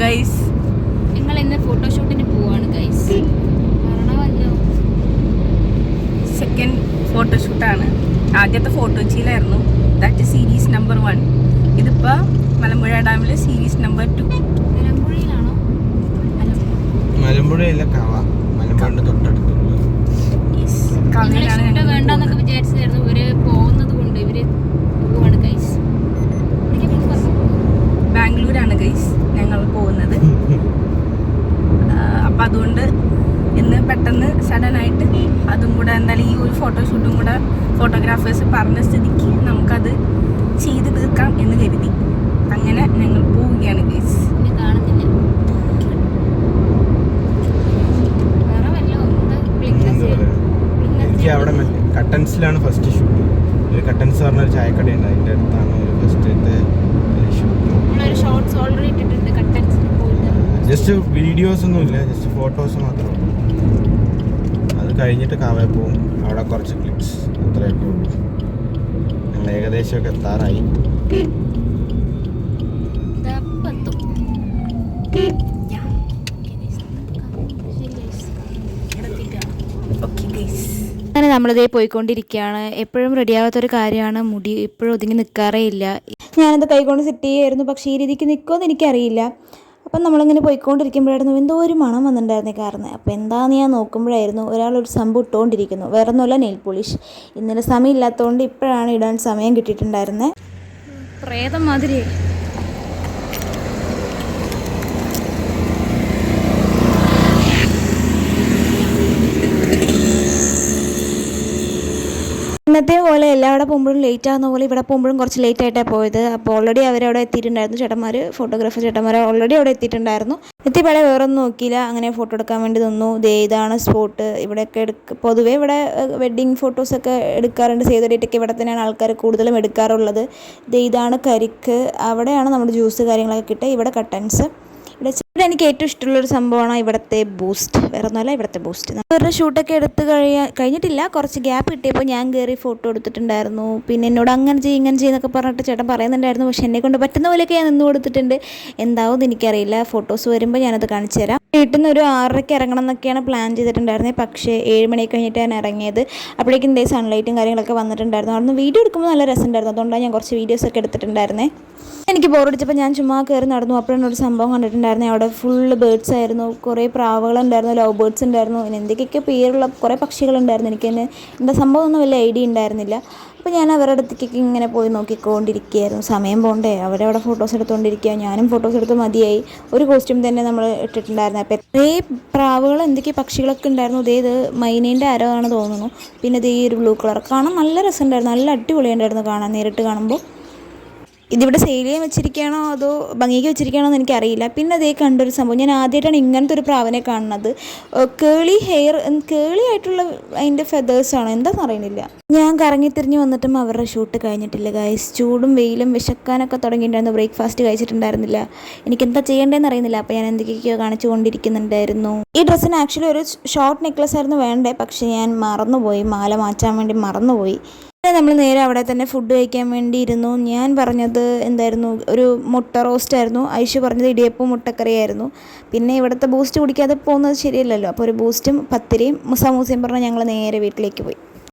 Guys ഞങ്ങൾ ഇന്ന് ഫോട്ടോഷൂട്ടിന് പോവാണ് ഗൈസ് സെക്കൻഡ് ഫോട്ടോഷൂട്ടാണ് ആദ്യത്തെ ഫോട്ടോ ഫോട്ടോച്ചിയിലായിരുന്നു ദാറ്റ് സീരീസ് നമ്പർ വൺ ഇതിപ്പോൾ മലമ്പുഴ ഡാമിൽ സീരീസ് നമ്പർ ടു മലമ്പുഴയിലാണോ മലമ്പുഴയില്ല കവ. മലമ്പുഴ തൊട്ടടുത്തുള്ള ഞങ്ങളെ കവലയിലാണ് ഷൂട്ട് ഞങ്ങൾ വേണ്ടെന്നൊക്കെ വിചാരിച്ചായിരുന്നു ഇവർ പോകുന്നത് കൊണ്ട് ഇവർ പോവാണ് ഗൈസ് ബാംഗ്ലൂരാണ് ഗൈസ് ഞങ്ങൾ പോകുന്നത്. അപ്പം അതുകൊണ്ട് ഇന്ന് പെട്ടെന്ന് സഡനായിട്ട് അതും കൂടെ എന്തായാലും ഈ ഒരു ഫോട്ടോഷൂട്ടും കൂടെ ഫോട്ടോഗ്രാഫേഴ്സ് പറഞ്ഞ സ്ഥിതിക്ക് നമുക്കത് ചെയ്ത് തീർക്കാം എന്ന് കരുതി. അങ്ങനെ ഞങ്ങൾ പോവുകയാണ് ഗൈസ് ഇനി കാണുന്നില്ല അവിടെ കട്ടൻസിലാണ് ഫസ്റ്റ് ഷൂട്ട് ഒരു കട്ടൻസ് പറഞ്ഞ ഒരു ചായക്കടയുണ്ട്. അതിന്റെ അടുത്താണ് ഒരു ജസ്റ്റ് വീഡിയോസ് ഒന്നും ഇല്ല ജസ്റ്റ് ഫോട്ടോസ് മാത്രമേ ഉള്ളൂ. അത് കഴിഞ്ഞിട്ട് കാവേ പോവും. അവിടെ കുറച്ച് ക്ലിപ്സ് അത്രയൊക്കെ ഉള്ളൂ. ഞങ്ങൾ ഏകദേശമൊക്കെ എത്താറായി. അങ്ങനെ നമ്മളിതേ പോയിക്കൊണ്ടിരിക്കുകയാണ്. എപ്പോഴും റെഡിയാവാത്തൊരു കാര്യമാണ്. മുടി എപ്പോഴും ഒതുങ്ങി നിൽക്കാറേ ഇല്ല. ഞാനത് കൈകൊണ്ട് സെറ്റ് ചെയ്യായിരുന്നു? പക്ഷേ ഈ രീതിക്ക് നിൽക്കുമെന്ന് എനിക്കറിയില്ല. അപ്പം നമ്മളിങ്ങനെ പോയിക്കൊണ്ടിരിക്കുമ്പോഴായിരുന്നു എന്തോ ഒരു മണം വന്നിട്ടുണ്ടായിരുന്നേ കാരണം. അപ്പോൾ എന്താണെന്ന് ഞാൻ നോക്കുമ്പോഴായിരുന്നു ഒരാൾ ഒരു സംഭവം ഇട്ടുകൊണ്ടിരിക്കുന്നു. വേറെ ഒന്നുമല്ല നെയിൽ പോളിഷ്. ഇന്നലെ സമയം ഇല്ലാത്തതുകൊണ്ട് ഇപ്പോഴാണ് ഇടാൻ സമയം കിട്ടിയിട്ടുണ്ടായിരുന്നത് പ്രേതം മാതിരി ഇന്നത്തെ പോലെ എല്ലാവിടെ പോകുമ്പോഴും ലേറ്റ് ആകുന്ന പോലെ ഇവിടെ പോകുമ്പോഴും കുറച്ച് ലേറ്റ് ആയിട്ടാണ് പോയത്. അപ്പോൾ ഓൾറെഡി അവരവിടെ എത്തിയിട്ടുണ്ടായിരുന്നു. ചേട്ടന്മാർ ഫോട്ടോഗ്രാഫർ ചേട്ടന്മാർ ഓൾറെഡി അവിടെ എത്തിയിട്ടുണ്ടായിരുന്നു. എത്തിപ്പാടെ വേറെ ഒന്നും നോക്കിയില്ല. അങ്ങനെ ഫോട്ടോ എടുക്കാൻ വേണ്ടി നിന്നു. ദേ ഇതാണ് സ്പോട്ട് ഇവിടെയൊക്കെ എടുക്ക പൊതുവേ ഇവിടെ വെഡ്ഡിങ് ഫോട്ടോസൊക്കെ എടുക്കാറുണ്ട്. സേവ് ഡേറ്റൊക്കെ ഇവിടെ തന്നെയാണ് ആൾക്കാർ കൂടുതലും എടുക്കാറുള്ളത്. ദേ ഇതാണ് കരിക്ക്. അവിടെയാണ് നമ്മുടെ ജ്യൂസ് കാര്യങ്ങളൊക്കെ കിട്ടുക. ഇവിടെ കട്ടൻസ് എനിക്ക് ഏറ്റവും ഇഷ്ടമുള്ളൊരു സംഭവമാണ് ഇവിടുത്തെ ബൂസ്റ്റ് വേറെ ഒന്നുമല്ല ഇവിടുത്തെ ബൂസ്റ്റ് വേറെ ഷൂട്ടൊക്കെ എടുത്ത് കഴിയാൻ കഴിഞ്ഞിട്ടില്ല. കുറച്ച് ഗ്യാപ്പ് കിട്ടിയപ്പോൾ ഞാൻ കയറി ഫോട്ടോ എടുത്തിട്ടുണ്ടായിരുന്നു. പിന്നെ എന്നോട് അങ്ങനെ ചെയ്യും ഇങ്ങനെ ചെയ്യുന്നൊക്കെ പറഞ്ഞിട്ട് ചേട്ടൻ പറയുന്നുണ്ടായിരുന്നു. പക്ഷെ എന്നെ കൊണ്ട് പറ്റുന്ന പോലെയൊക്കെ ഞാൻ നിന്ന് കൊടുത്തിട്ടുണ്ട്. എന്താവും എനിക്കറിയില്ല. ഫോട്ടോസ് വരുമ്പോൾ ഞാനത് കാണിച്ചു തരാം. വീട്ടിൽ നിന്ന് ഒരു ആറരയ്ക്ക് ഇറങ്ങണം എന്നൊക്കെയാണ് പ്ലാൻ ചെയ്തിട്ടുണ്ടായിരുന്നത് പക്ഷേ ഏഴ് മണി ഞാൻ ഇറങ്ങിയത്. അപ്പോഴേക്കും ഇതേ സൺലൈറ്റും കാര്യങ്ങളൊക്കെ വന്നിട്ടുണ്ടായിരുന്നു. അവിടുന്ന് വീഡിയോ എടുക്കുമ്പോൾ നല്ല രസമുണ്ടായിരുന്നു. അതുകൊണ്ടാണ് ഞാൻ കുറച്ച് വീഡിയോസൊക്കെ എടുത്തിട്ടുണ്ടായിരുന്നേ. എനിക്ക് ബോറടിച്ചപ്പോൾ ഞാൻ ചുമ്മാ കയറി നടന്നു. അപ്പോഴാണ് ഒരു സംഭവം കണ്ടിട്ടുണ്ടായിരുന്നു. അവിടെ ഫുള്ള് ബേർഡ്സ് ആയിരുന്നു. കുറേ പ്രാവുകളുണ്ടായിരുന്നു ലവ് ബേർഡ്സ് ഉണ്ടായിരുന്നു. പിന്നെ എന്തൊക്കെയൊക്കെ പേരുള്ള കുറേ പക്ഷികളുണ്ടായിരുന്നു. എനിക്ക് തന്നെ എന്താ സംഭവം ഒന്നും വലിയ ഐഡിയ ഉണ്ടായിരുന്നില്ല. അപ്പോൾ ഞാൻ അവരുടെ അടുത്തേക്ക് ഇങ്ങനെ പോയി നോക്കിക്കൊണ്ടിരിക്കുകയായിരുന്നു. സമയം പോണ്ടേ? അവരവിടെ ഫോട്ടോസ് എടുത്തുകൊണ്ടിരിക്കുക ഞാനും ഫോട്ടോസ് എടുത്ത് മതിയായി. ഒരു കോസ്റ്റ്യൂം തന്നെ നമ്മൾ ഇട്ടിട്ടുണ്ടായിരുന്നു. അപ്പോൾ കുറേ പ്രാവുകൾ എന്തൊക്കെ പക്ഷികളൊക്കെ ഉണ്ടായിരുന്നു. ഇതേ ഇത് മൈനേന്റെ അരവാണ് തോന്നുന്നു. പിന്നെ ഇതേ ഒരു ബ്ലൂ കളർ കാണാൻ നല്ല രസമുണ്ടായിരുന്നു. നല്ല അടിപൊളിയുണ്ടായിരുന്നു കാണാൻ. നേരിട്ട് കാണുമ്പോൾ. ഇതിവിടെ സെയിൽ ചെയ്യാൻ വെച്ചിരിക്കുകയാണോ അതോ ഭംഗിക്ക് വെച്ചിരിക്കുകയാണോ എന്ന് എനിക്കറിയില്ല. പിന്നെ അതേ കണ്ടൊരു സംഭവം. ഞാൻ ആദ്യമായിട്ടാണ് ഇങ്ങനത്തെ ഒരു പ്രാവനെ കാണുന്നത്. കേളി ഹെയർ കേളി ആയിട്ടുള്ള അതിന്റെ ഫെതേഴ്സാണ് എന്താണെന്ന് അറിയണില്ല ഞാൻ കറങ്ങി തിരിഞ്ഞ് വന്നിട്ടും അവരുടെ ഷൂട്ട് കഴിഞ്ഞിട്ടില്ല ഗൈസ് ചൂടും വെയിലും വിശക്കാനൊക്കെ തുടങ്ങിയിട്ടുണ്ടായിരുന്നു. ബ്രേക്ക്ഫാസ്റ്റ് കഴിച്ചിട്ടുണ്ടായിരുന്നില്ല. എനിക്ക് എന്താ ചെയ്യേണ്ടതെന്ന് അറിയുന്നില്ല. അപ്പോൾ ഞാൻ എന്തൊക്കെയൊക്കെയോ കാണിച്ചു കൊണ്ടിരിക്കുന്നുണ്ടായിരുന്നു. ഈ ഡ്രസ്സിന് ആക്ച്വലി ഒരു ഷോർട്ട് നെക്ലസ് ആയിരുന്നു വേണ്ടേ? പക്ഷേ ഞാൻ മറന്നുപോയി. മാല മാറ്റാൻ വേണ്ടി മറന്നുപോയി. നമ്മൾ നേരെ അവിടെ തന്നെ ഫുഡ് കഴിക്കാൻ വേണ്ടി ഇരുന്നു ഞാൻ പറഞ്ഞത് എന്തായിരുന്നു? ഒരു മുട്ട റോസ്റ്റ് ആയിരുന്നു. ഐഷു പറഞ്ഞത് ഇടിയപ്പം മുട്ടക്കറിയായിരുന്നു. പിന്നെ ഇവിടുത്തെ ബൂസ്റ്റ് കുടിക്കാതെ പോകുന്നത് ശരിയല്ലല്ലോ. അപ്പോൾ ഒരു ബൂസ്റ്റും പത്തിരിയും സമൂസയും പറഞ്ഞ് ഞങ്ങൾ നേരെ വീട്ടിലേക്ക് പോയി.